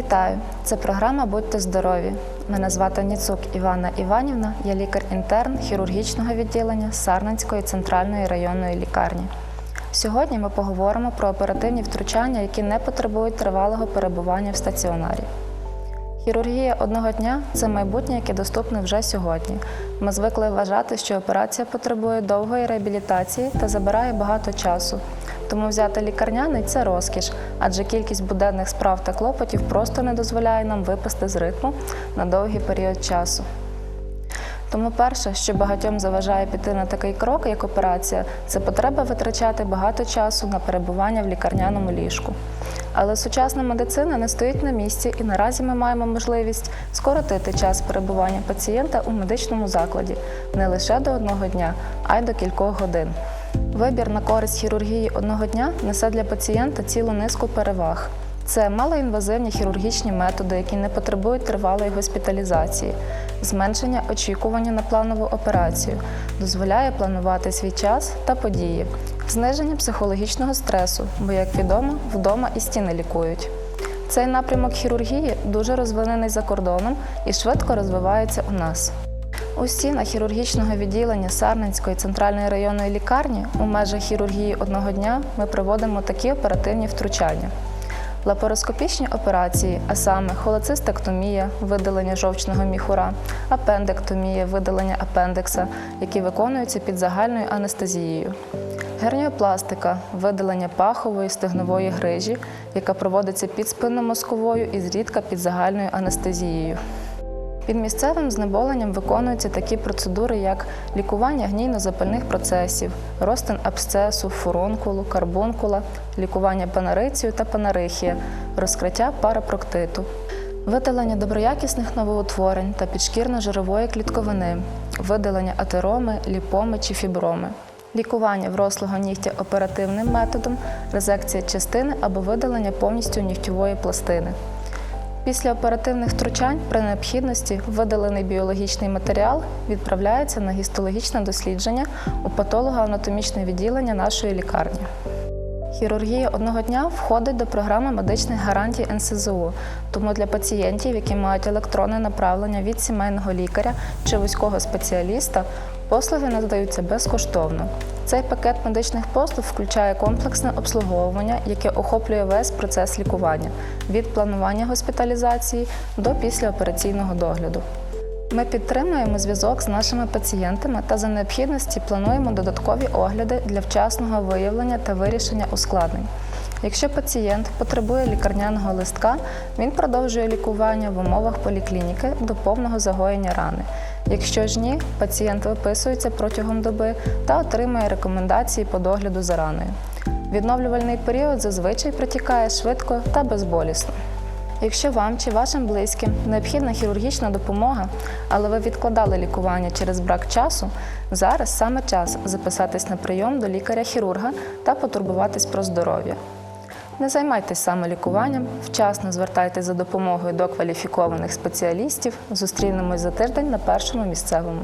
Вітаю! Це програма Будьте здорові. Мене звати Ніцук Івана Іванівна, я лікар-інтерн хірургічного відділення Сарненської центральної районної лікарні. Сьогодні ми поговоримо про оперативні втручання, які не потребують тривалого перебування в стаціонарі. Хірургія одного дня це майбутнє, яке доступне вже сьогодні. Ми звикли вважати, що операція потребує довгої реабілітації та забирає багато часу. Тому взяти лікарняний це розкіш, адже кількість буденних справ та клопотів просто не дозволяє нам випасти з ритму на довгий період часу. Тому перше, що багатьом заважає піти на такий крок, як операція, це потреба витрачати багато часу на перебування в лікарняному ліжку. Але сучасна медицина не стоїть на місці, і наразі ми маємо можливість скоротити час перебування пацієнта у медичному закладі не лише до одного дня, а й до кількох годин. Вибір на користь хірургії одного дня несе для пацієнта цілу низку переваг. Це малоінвазивні хірургічні методи, які не потребують тривалої госпіталізації, зменшення очікування на планову операцію, дозволяє планувати свій час та події, зниження психологічного стресу, бо, як відомо, вдома і стіни лікують. Цей напрямок хірургії дуже розвинений за кордоном і швидко розвивається у нас. У стінах хірургічного відділення Сарненської центральної районної лікарні у межах хірургії одного дня ми проводимо такі оперативні втручання. Лапароскопічні операції, а саме холецистектомія, видалення жовчного міхура, апендектомія, видалення апендекса, які виконуються під загальною анестезією. Герніопластика видалення пахової стегнової грижі, яка проводиться під спинномозковою і зрідка під загальною анестезією. Під місцевим знеболенням виконуються такі процедури, як лікування гнійно-запальних процесів, розтин абсцесу, фурункулу, карбункула, лікування панарицію та панарихія, розкриття парапроктиту, видалення доброякісних новоутворень та підшкірно-жирової клітковини, видалення атероми, ліпоми чи фіброми. Лікування врослого нігтя оперативним методом, резекція частини або видалення повністю нігтєвої пластини. Після оперативних втручань при необхідності видалений біологічний матеріал відправляється на гістологічне дослідження у патологоанатомічне відділення нашої лікарні. Хірургія одного дня входить до програми медичних гарантій НСЗУ, тому для пацієнтів, які мають електронне направлення від сімейного лікаря чи вузького спеціаліста, послуги надаються безкоштовно. Цей пакет медичних послуг включає комплексне обслуговування, яке охоплює весь процес лікування від планування госпіталізації до післяопераційного догляду. Ми підтримуємо зв'язок з нашими пацієнтами та за необхідності плануємо додаткові огляди для вчасного виявлення та вирішення ускладнень. Якщо пацієнт потребує лікарняного листка, він продовжує лікування в умовах поліклініки до повного загоєння рани. Якщо ж ні, пацієнт виписується протягом доби та отримує рекомендації по догляду за раною. Відновлювальний період зазвичай протікає швидко та безболісно. Якщо вам чи вашим близьким необхідна хірургічна допомога, але ви відкладали лікування через брак часу, зараз саме час записатись на прийом до лікаря-хірурга та потурбуватись про здоров'я. Не займайтесь самолікуванням, вчасно звертайтеся за допомогою до кваліфікованих спеціалістів. Зустрінемось за тиждень на першому місцевому.